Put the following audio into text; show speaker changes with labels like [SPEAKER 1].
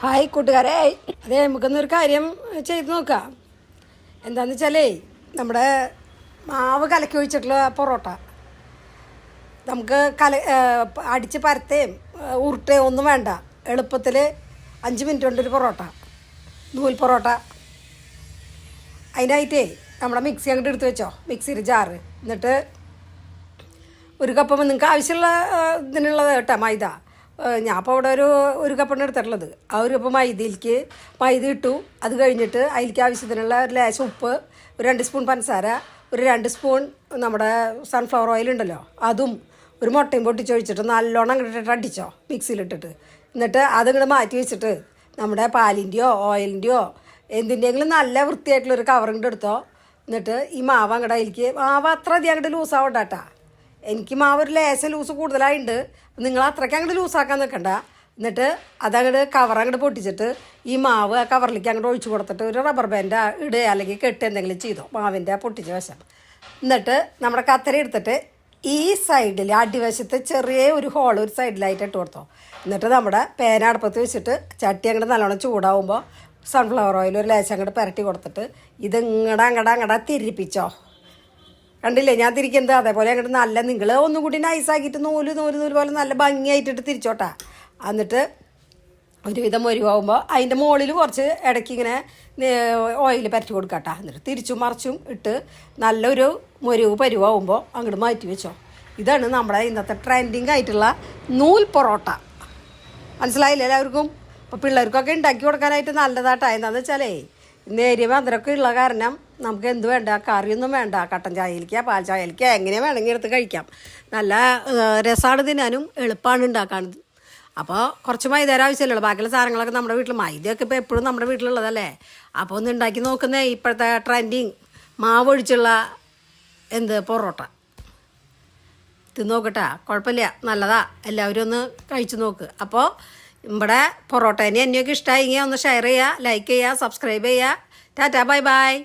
[SPEAKER 1] Hi കൂട്ടുകാരെ. അതെ നമുക്കൊന്നൊരു കാര്യം ചെയ്ത് നോക്കാം. എന്താന്ന് വെച്ചാലേ നമ്മുടെ മാവ് കലക്കി ഒഴിച്ചിട്ടുള്ള പൊറോട്ട. നമുക്ക് കല അടിച്ച് പരത്തേയും ഉരുട്ടേം ഒന്നും വേണ്ട. എളുപ്പത്തിൽ അഞ്ച് മിനിറ്റ് കൊണ്ടൊരു പൊറോട്ട. നൂൽ പൊറോട്ട. അതിനായിട്ടേ നമ്മുടെ മിക്സി അങ്ങോട്ട് എടുത്ത് വെച്ചോ. മിക്സിയിൽ ജാറ്. എന്നിട്ട് ഒരു കപ്പ് നിങ്ങൾക്ക് ആവശ്യമുള്ള ഇതിനുള്ളത് കേട്ടോ മൈദ. ഞാൻ അപ്പോൾ അവിടെ ഒരു ഒരു കപ്പാണ് എടുത്തിട്ടുള്ളത്. ആ ഒരു കപ്പ് മൈദയിലേക്ക് മൈദ ഇട്ടു. അത് കഴിഞ്ഞിട്ട് അതിലേക്ക് ആവശ്യത്തിനുള്ള ഒരു ലേശം ഉപ്പ് ഒരു രണ്ട് സ്പൂൺ പഞ്ചസാര ഒരു രണ്ട് സ്പൂൺ നമ്മുടെ സൺഫ്ലവർ ഓയിൽ ഉണ്ടല്ലോ. അതും ഒരു മുട്ടയും പൊട്ടിച്ചൊഴിച്ചിട്ട് നല്ലോണം ഇട്ടിട്ട് അടിച്ചോ മിക്സിയിലിട്ടിട്ട് എന്നിട്ട് അതിങ്ങോട്ട് മാറ്റി വെച്ചിട്ട് നമ്മുടെ പാലിന്റെയോ ഓയിലിന്റെയോ എന്തിന്റെയെങ്കിലും നല്ല വൃത്തിയായിട്ടുള്ളൊരു ഇങ്ങോട്ട് എടുത്തോ. എന്നിട്ട് ഈ മാവ് അങ്ങോട്ട് അതിലേക്ക് മാവ് അത്ര അധികം അങ്ങോട്ട് ലൂസാവണ്ടാട്ടാ എനിക്ക് മാവ് ഒരു ലേശം ലൂസ് കൂടുതലായിട്ടുണ്ട് നിങ്ങൾ അത്രയ്ക്ക് അങ്ങോട്ട് ലൂസാക്കാൻ നിൽക്കണ്ട എന്നിട്ട് അതങ്ങോട്ട് കവർ അങ്ങോട്ട് പൊട്ടിച്ചിട്ട് ഈ മാവ് ആ കവറിലേക്ക് അങ്ങോട്ട് ഒഴിച്ചു കൊടുത്തിട്ട് ഒരു റബ്ബർ ബാൻഡ് ഇടുക അല്ലെങ്കിൽ കെട്ട് എന്തെങ്കിലും ചെയ്തോ. മാവിന്റെ ആ പൊട്ടിച്ച വശം. എന്നിട്ട് നമ്മുടെ കത്തര എടുത്തിട്ട് ഈ സൈഡിൽ അടിവശത്ത് ചെറിയ ഒരു ഹോൾ ഒരു സൈഡിലായിട്ട് ഇട്ട് കൊടുത്തോ. എന്നിട്ട് നമ്മുടെ പേന അടുപ്പത്ത് വെച്ചിട്ട് ചട്ടി അങ്ങോട്ട് നല്ലോണം ചൂടാവുമ്പോൾ സൺഫ്ലവർ ഓയിൽ ഒരു ലേശം അങ്ങോട്ട് പുരട്ടി കൊടുത്തിട്ട് ഇത് ഇങ്ങടെ അങ്ങടെ അങ്ങടെ തിരിപ്പിച്ചോ. കണ്ടില്ലേ? ഞാൻ തിരിക്കുന്നത് അതേപോലെ അങ്ങോട്ട് നല്ല നിങ്ങൾ ഒന്നും കൂടി നൈസാക്കിയിട്ട് നൂൽ നൂൽ നൂൽ പോലെ നല്ല ഭംഗിയായിട്ടിട്ട് തിരിച്ചോട്ടാ. എന്നിട്ട് ഒരുവിധം മൊരുവാകുമ്പോൾ അതിന്റെ മുകളിൽ കുറച്ച് ഇടയ്ക്ക് ഇങ്ങനെ ഓയിൽ പരറ്റി കൊടുക്കട്ടാ. എന്നിട്ട് തിരിച്ചും മറിച്ചും ഇട്ട് നല്ലൊരു മൊരുവ് പരുവാകുമ്പോൾ അങ്ങോട്ട് മാറ്റി വെച്ചോ. ഇതാണ് നമ്മുടെ ഇന്നത്തെ ട്രെൻഡിങ് ആയിട്ടുള്ള നൂൽ പൊറോട്ട. മനസ്സിലായില്ലേ എല്ലാവർക്കും? അപ്പോൾ പിള്ളേർക്കൊക്കെ ഉണ്ടാക്കി കൊടുക്കാനായിട്ട് നല്ലതാട്ടാ. എന്താണെന്ന് വെച്ചാലേ നേരിയ മധുരമൊക്കെ ഉള്ള കാരണം നമുക്ക് എന്ത് വേണ്ട? കറിയൊന്നും വേണ്ട. കട്ടൻ ചായയിലേക്കാ പാൽ ചായയിലേക്കാ. എങ്ങനെ വേണമെങ്കിൽ എടുത്ത് കഴിക്കാം. നല്ല രസമാണ് തിന്നാനും. എളുപ്പമാണ് ഉണ്ടാക്കാനത് അപ്പോൾ കുറച്ച് മൈദേര ആവശ്യമില്ലല്ലോ. ബാക്കിയുള്ള സാധനങ്ങളൊക്കെ നമ്മുടെ വീട്ടിൽ മൈദയൊക്കെ ഇപ്പോൾ എപ്പോഴും നമ്മുടെ വീട്ടിലുള്ളതല്ലേ? അപ്പോൾ ഒന്ന് ഉണ്ടാക്കി നോക്കുന്നേ. ഇപ്പോഴത്തെ ട്രെൻഡിങ് മാവ് ഒഴിച്ചുള്ള എന്ത് പൊറോട്ട. തിന്നോക്കട്ടാ കുഴപ്പമില്ല. നല്ലതാ. എല്ലാവരും ഒന്ന് കഴിച്ചു നോക്ക്. അപ്പോൾ ഇവിടെ പൊറോട്ടേനെ എന്നെയൊക്കെ ഇഷ്ടമായെങ്കിൽ ഒന്ന് ഷെയർ ചെയ്യുക ലൈക്ക് ചെയ്യുക സബ്സ്ക്രൈബ് ചെയ്യുക ടാറ്റാ ബൈ ബൈ